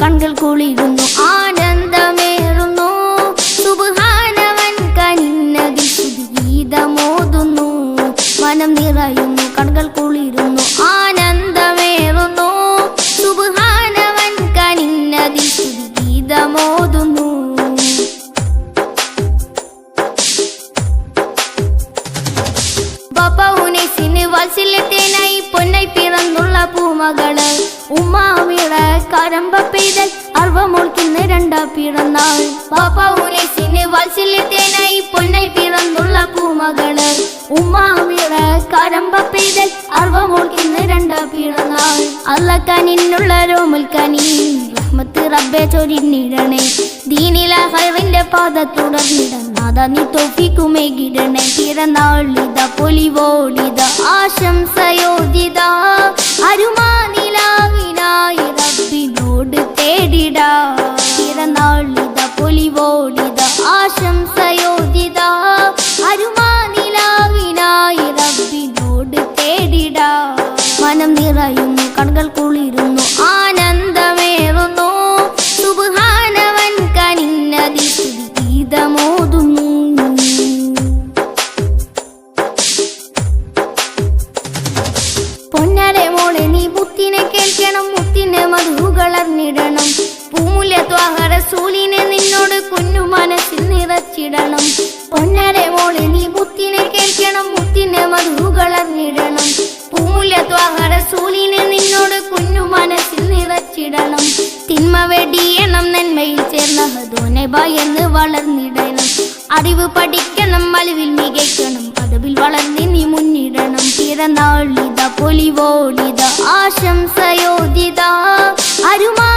കൺകൾ കുളിരുന്നു ആനന്ദമേറുന്നു. സുബ്ഹാനവൻ കനിന്നതിൽ ഗീതമോതുന്നു മനം നിറയുന്നു കൺകൾ കുളിരുന്നു ആനന്ദമേറുന്നു. സുബ്ഹാനവൻ കനിന്നതിൽ ഗീതമോതുന്നു ബപ്പൗനേസിന് വാത്സല്യത്തേനായി പൊന്നായി പിറന്നുള്ള പൂമകൾ ഉമ്മാമിള കരമ്പ പെയ്തൽ അർവമോൾക്കിന്ന് രണ്ടാ പിറന്നാൾ. ബപ്പൗനേസിന് വാത്സല്യത്തേനായി പൊന്നായി പിറന്നുള്ള പൂമകൾ. ഉമ്മാമിയുടെ കരമ്പ പെയ്തൽ അർവമോൾക്കിന്ന് രണ്ടാ പിറന്നാൾ. അള്ളക്കാനിന്നുള്ള രോമൽക്കനി റഹ്മത്ത് റബ്ബെ ചൊരിഞ്ഞിടണേ. ദീനില ഹൈറിന്റെ പാത തുടർന്നിടണം. നാദാ നീ തോഫിക്കുമേ കിടണേ പിറന്നാളിത പൊലിവോടിത ആശംസയോദിത. കേൾക്കണം മുത്തിനെ മധുകളർന്നിടണം പൂമുല്യ ത്വാഹര സൂലിനെ നിന്നോട് കുഞ്ഞു മനസ്സിൽ നിറച്ചിടണം. പൊന്നരെ മോളെ നീ മുത്തിനെ കേൾക്കണം മുത്തിനെ മധുകളർന്നിടണം പൂമുല്യ ത്വാഹര സൂലിനെ നിന്നോട് കുഞ്ഞു മനസ്സിൽ നിറച്ചിടണം. തിന്മ വെടിയണം നന്മയിൽ ചേർന്ന ഹദോനെ ഭയന്ന് വളർന്നിടണം. അറിവ് പഠിക്കണം മലവിൽ മികയ്ക്കണം. അതവിൽ വളർന്ന് നീ മുന്നിടണം. പിറന്നാളിത പൊലിവോടിത ആശംസയോദിത അരുമാ